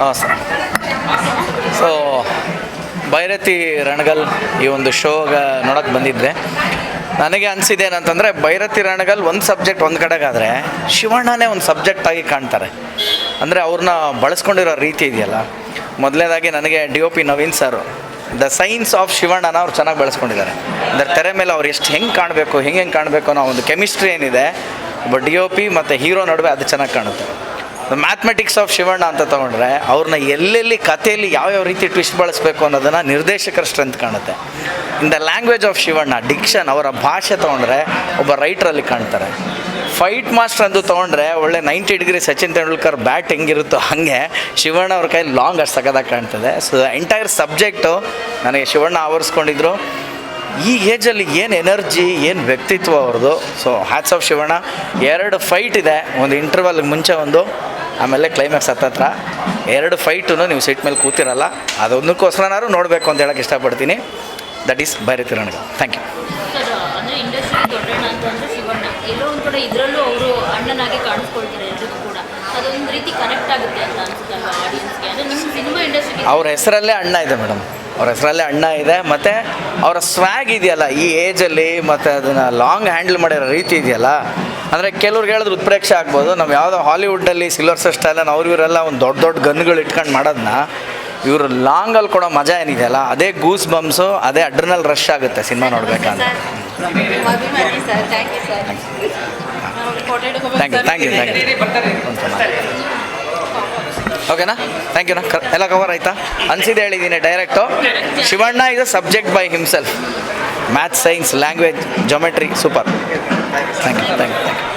ಹಾಂ sir so Byrathi Ranagal ಈ ಒಂದು ಶೋಗ ನೋಡಕ್ಕೆ ಬಂದಿದ್ದೆ. ನನಗೆ ಅನಿಸಿದೆ ಏನಂತಂದರೆ ಭೈರತಿ ರಣಗಲ್ ಒಂದು ಸಬ್ಜೆಕ್ಟ್ ಒಂದು ಕಡೆಗಾದರೆ, ಶಿವಣ್ಣನೇ ಒಂದು ಸಬ್ಜೆಕ್ಟ್ ಆಗಿ ಕಾಣ್ತಾರೆ. ಅಂದರೆ ಅವ್ರನ್ನ ಬಳಸ್ಕೊಂಡಿರೋ ರೀತಿ ಇದೆಯಲ್ಲ. ಮೊದಲನೇದಾಗಿ ನನಗೆ D O P Naveen sir the science of ಶಿವಣ್ಣನ ಅವ್ರು ಚೆನ್ನಾಗಿ ಬೆಳೆಸ್ಕೊಂಡಿದ್ದಾರೆ. ಅಂದರೆ ತೆರೆ ಮೇಲೆ ಅವ್ರು ಎಷ್ಟು ಹೆಂಗೆ ಕಾಣಬೇಕು, ಹೆಂಗೆ ಹೆಂಗೆ ಕಾಣಬೇಕು ಅನ್ನೋ ಒಂದು ಕೆಮಿಸ್ಟ್ರಿ ಏನಿದೆ ಒಬ್ಬ ಡಿ ಒ ಪಿ ಮತ್ತು ಹೀರೋ ನಡುವೆ ಅದು ಚೆನ್ನಾಗಿ ಕಾಣುತ್ತೆ. ಮ್ಯಾಥಮೆಟಿಕ್ಸ್ ಆಫ್ ಶಿವಣ್ಣ ಅಂತ ತೊಗೊಂಡ್ರೆ ಅವ್ರನ್ನ ಎಲ್ಲೆಲ್ಲಿ ಕಥೆಯಲ್ಲಿ ಯಾವ್ಯಾವ ರೀತಿ ಟ್ವಿಸ್ಟ್ ಬಳಸಬೇಕು ಅನ್ನೋದನ್ನು ನಿರ್ದೇಶಕರ ಸ್ಟ್ರೆಂತ್ ಕಾಣುತ್ತೆ. In the language of Shivanna diction ಅವರ ಭಾಷೆ ತೊಗೊಂಡ್ರೆ ಒಬ್ಬ ರೈಟ್ರಲ್ಲಿ ಕಾಣ್ತಾರೆ. ಫೈಟ್ ಮಾಸ್ಟರ್ ಅಂತ ತೊಗೊಂಡ್ರೆ ಒಳ್ಳೆ ninety degree Sachin Tendulkar bat ಹೆಂಗಿರುತ್ತೋ ಹಾಗೆ ಶಿವಣ್ಣ ಅವ್ರ ಕೈ ಲಾಂಗ್ ಅಷ್ಟು ಸಕದಾಗ ಕಾಣ್ತದೆ. ಸೊ ಎಂಟೈರ್ ಸಬ್ಜೆಕ್ಟು ನನಗೆ ಶಿವಣ್ಣ ಆವರಿಸ್ಕೊಂಡಿದ್ರು. ಈ ಏಜಲ್ಲಿ ಏನು ಎನರ್ಜಿ ಏನು ವ್ಯಕ್ತಿತ್ವ ಅವ್ರದ್ದು ಸೊ ಹ್ಯಾಟ್ಸ್ ಆಫ್ ಶಿವಣ್ಣ. ಎರಡು ಫೈಟ್ ಇದೆ. ಒಂದು ಇಂಟರ್ವಲ್ ಮುಂಚೆ ಒಂದು ಆಮೇಲೆ ಕ್ಲೈಮ್ಯಾಕ್ಸ್ ಹತ್ತತ್ರ ಎರಡು ಫೈಟೂ ನೀವು ಸೀಟ್ ಮೇಲೆ ಕೂತಿರಲ್ಲ ಅದೊಂದಕ್ಕೋಸ್ಕರನಾದ್ರು ನೋಡಬೇಕು ಅಂತ ಹೇಳಕ್ಕೆ ಇಷ್ಟಪಡ್ತೀನಿ. That is Bhairathi Ranaga thank you ಅವ್ರ ಹೆಸರಲ್ಲೇ ಅಣ್ಣ ಇದೆ ಮೇಡಮ್ ಅವ್ರ ಹೆಸರಲ್ಲೇ ಅಣ್ಣ ಇದೆ ಮತ್ತು ಅವರ ಸ್ವ್ಯಾಗ್ ಇದೆಯಲ್ಲ ಈ ಏಜಲ್ಲಿ ಮತ್ತು ಅದನ್ನು ಲಾಂಗ್ ಹ್ಯಾಂಡಲ್ ಮಾಡಿರೋ ರೀತಿ ಇದೆಯಲ್ಲ ಅಂದರೆ ಕೆಲವ್ರಿಗೆ ಹೇಳಿದ್ರೆ ಉತ್ಪ್ರೇಕ್ಷೆ ಆಗ್ಬೋದು. ನಾವು ಯಾವುದೋ ಹಾಲಿವುಡ್ಡಲ್ಲಿ ಸಿಲ್ವರ್ ಸ್ಟಾಲನ್ ಅವ್ರು ಇವರೆಲ್ಲ ಒಂದು ದೊಡ್ಡ ದೊಡ್ಡ ಗನ್ಗಳು ಇಟ್ಕೊಂಡು ಮಾಡೋದನ್ನ ಇವರು ಲಾಂಗಲ್ಲಿ ಕೊಡೋ ಮಜಾ ಏನಿದೆಯಲ್ಲ ಅದೇ ಗೂಸ್ ಬಂಪ್ಸು ಅದೇ ಅಡ್ರನಲ್ ರಶ್ ಆಗುತ್ತೆ ಸಿನಿಮಾ ನೋಡಬೇಕಂತ ಅಭಿಮಾನಿ sir thank you sir thank you thank you thank you ಓಕೆನಾ ಥ್ಯಾಂಕ್ ಯುನಾ ಎಲ್ಲ ಕವರ್ ಆಯ್ತಾ? ಅನ್ಸಿದ್ದು ಹೇಳಿದ್ದೀನಿ direct Shivanna is a subject by himself maths science language geometry super thank you thank you thank you